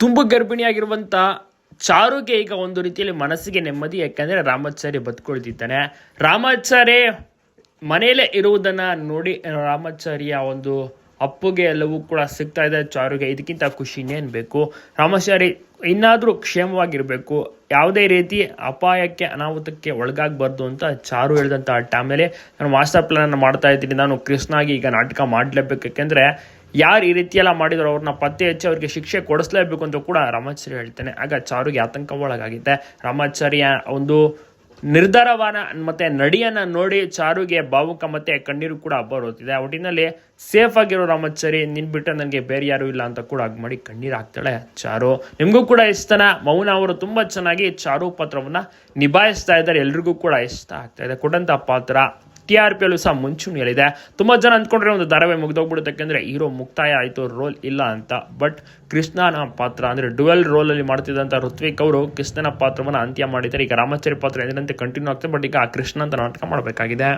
ತುಂಬು ಗರ್ಭಿಣಿಯಾಗಿರುವಂಥ ಚಾರುಗೆ ಈಗ ಒಂದು ರೀತಿಯಲ್ಲಿ ಮನಸ್ಸಿಗೆ ನೆಮ್ಮದಿ, ಯಾಕಂದರೆ ರಾಮಾಚಾರ್ಯ ಬದುಕೊಳ್ತಿದ್ದಾನೆ. ರಾಮಾಚಾರ್ಯ ಮನೆಯಲ್ಲೇ ಇರುವುದನ್ನು ನೋಡಿ ರಾಮಾಚಾರ್ಯ ಒಂದು ಅಪ್ಪುಗೆ ಎಲ್ಲವೂ ಕೂಡ ಸಿಗ್ತಾ ಇದೆ, ಚಾರುಗೆ ಇದಕ್ಕಿಂತ ಖುಷಿ ಇನ್ನೇನು ಬೇಕು ರಾಮಾಚಾರಿ ಇನ್ನಾದರೂ ಕ್ಷೇಮವಾಗಿರಬೇಕು. ಯಾವುದೇ ರೀತಿ ಅಪಾಯಕ್ಕೆ, ಅನಾಹುತಕ್ಕೆ ಒಳಗಾಗಬಾರ್ದು ಅಂತ ಚಾರು ಹೇಳಿದಂಥ ಟೈಮಲ್ಲಿ ನಾನು ಮಾಸ್ಟರ್ ಪ್ಲಾನ್ ಮಾಡ್ತಾ ಇದ್ದೀನಿ. ನಾನು ಕೃಷ್ಣಾಗಿ ಈಗ ನಾಟಕ ಮಾಡಲೇಬೇಕು. ಯಾಕೆಂದರೆ ಯಾರು ಈ ರೀತಿಯೆಲ್ಲ ಮಾಡಿದ್ರು ಅವ್ರನ್ನ ಪತ್ತೆ ಹಚ್ಚಿ ಅವ್ರಿಗೆ ಶಿಕ್ಷೆ ಕೊಡಿಸ್ಲೇಬೇಕು ಅಂತ ಕೂಡ ರಾಮಾಚಾರಿ ಹೇಳ್ತಾನೆ. ಆಗ ಚಾರುಗೆ ಆತಂಕ ಒಳಗಾಗಿದೆ ರಾಮಾಚಾರ್ಯ ಒಂದು ನಿರ್ಧಾರವನ್ನ ಮತ್ತೆ ನಡಿಯನ್ನ ನೋಡಿ ಚಾರುಗೆ ಭಾವುಕ ಮತ್ತೆ ಕಣ್ಣೀರು ಕೂಡ ಬರುತ್ತಿದೆ. ಒಟ್ಟಿನಲ್ಲಿ ಸೇಫ್ ಆಗಿರೋ ರಾಮಾಚಾರಿ ನಿನ್ ಬಿಟ್ಟರೆ ನನಗೆ ಬೇರೆ ಯಾರು ಇಲ್ಲ ಅಂತ ಕೂಡ ಹಾಗೆ ಮಾಡಿ ಕಣ್ಣೀರು ಹಾಕ್ತಾಳೆ ಚಾರು. ನಿಮಗೂ ಕೂಡ ಇಷ್ಟನ ಮೌನ ಅವರು ತುಂಬಾ ಚೆನ್ನಾಗಿ ಚಾರು ಪಾತ್ರವನ್ನ ನಿಭಾಯಿಸ್ತಾ ಇದ್ದಾರೆ. ಎಲ್ರಿಗೂ ಕೂಡ ಇಷ್ಟ ಆಗ್ತಾ ಇದೆ. ಕೊಟ್ಟಂತ ಪಾತ್ರ. ಟಿ ಆರ್ ಪಿ ಅಲ್ಲೂ ಸಹ ಮುಂಚೂಣಿಯಲ್ಲಿದೆ ತುಂಬ ಜನ ಅಂದ್ಕೊಂಡ್ರೆ ಒಂದು ಧಾರಾವಾಹಿ ಮುಗ್ದೋಗ್ಬಿಡುತ್ತೆ ಯಾಕೆಂದರೆ ಹೀರೋ ಮುಕ್ತಾಯ ಆಯಿತು, ರೋಲ್ ಇಲ್ಲ ಅಂತ. ಬಟ್ ಕೃಷ್ಣನ ಪಾತ್ರ, ಅಂದರೆ ಡುವೆಲ್ ರೋಲಲ್ಲಿ ಮಾಡ್ತಿದ್ದಂಥ ಋತ್ವಿಕ್ ಅವರು ಕೃಷ್ಣನ ಪಾತ್ರವನ್ನು ಅಂತ್ಯ ಮಾಡಿದ್ದಾರೆ. ಈಗ ರಾಮಾಚಾರಿ ಪಾತ್ರ ಎಂದಿನಂತೆ ಕಂಟಿನ್ಯೂ ಆಗ್ತದೆ, ಬಟ್ ಈಗ ಆ ಕೃಷ್ಣ ಅಂತ ನಾಟಕ ಮಾಡಬೇಕಾಗಿದೆ.